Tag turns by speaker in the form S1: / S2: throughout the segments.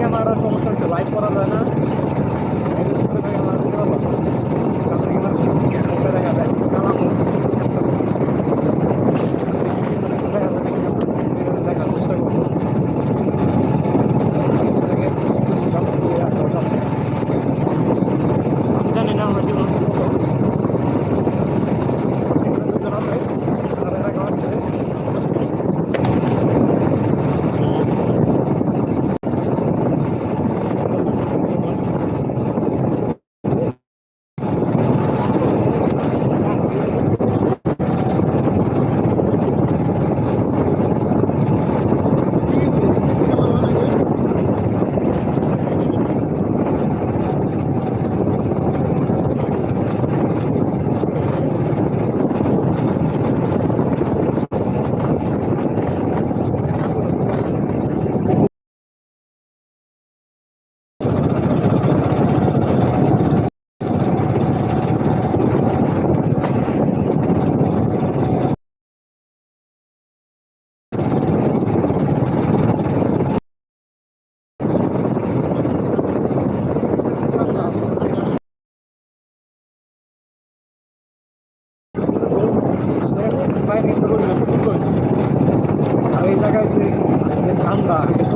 S1: ক্যামেরার সমস্যা হচ্ছে লাইভ করা যায় না। Fuck.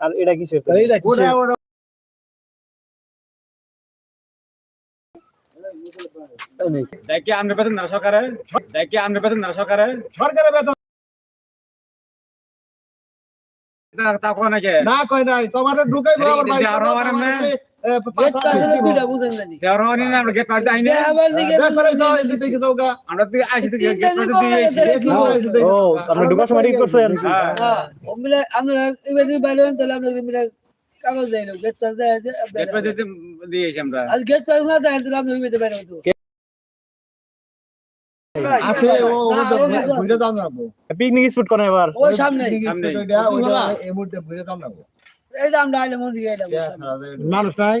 S1: আর এটা কিসের
S2: দেখি আমরা বেতন না সরকারে দেখি আমরা বেতন। না সরকারে
S3: সরকারে বেতন না কয় নাই তোমার ঢুকাই আবার ভাই
S2: আর আমরা আমরা
S1: আপনি
S2: হ্যাঁ।
S4: হ্যাঁ। কাগজ দেয় গেট পাস দেয়
S2: গেট আমরা।
S4: গেট পাস না দেয় তাহলে হতো
S3: আছে ও
S1: পিকনিক স্পট করেন এবার।
S4: ওই সামনে
S2: সামনে।
S3: এই মুহূর্তে না
S4: এই মন্দির আইলাম
S3: মানুষ নাই?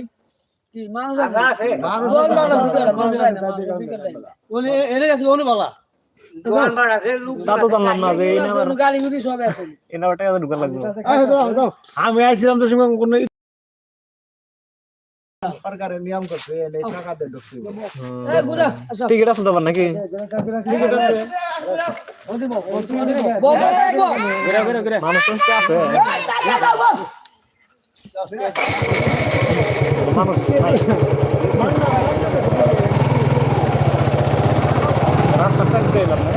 S4: কি মানুষ আছে?
S3: মানুষ
S4: আছে। মানুষ আয় না? মানুষ বিকেল টাইম
S3: বলে এনে গেছে অনু বালা।
S1: তা তো জানলাম না যে এই নাম্বার
S4: গাড়ি গুড়ি সব আছে।
S1: এই নাম্বারটা এত ঢুকার লাগবে।
S3: আমি আইছিলাম তো কোন সরকারের নিয়ম করছে এই টাকা দিয়ে ঢুকছে
S4: এই গুড়া আসো।
S1: টিকিট আছে তো নাকি?
S3: টিকিট আছে।
S1: মানুষ আছে। মানুষ নাই। রাস্তাটা দিতে এলাম না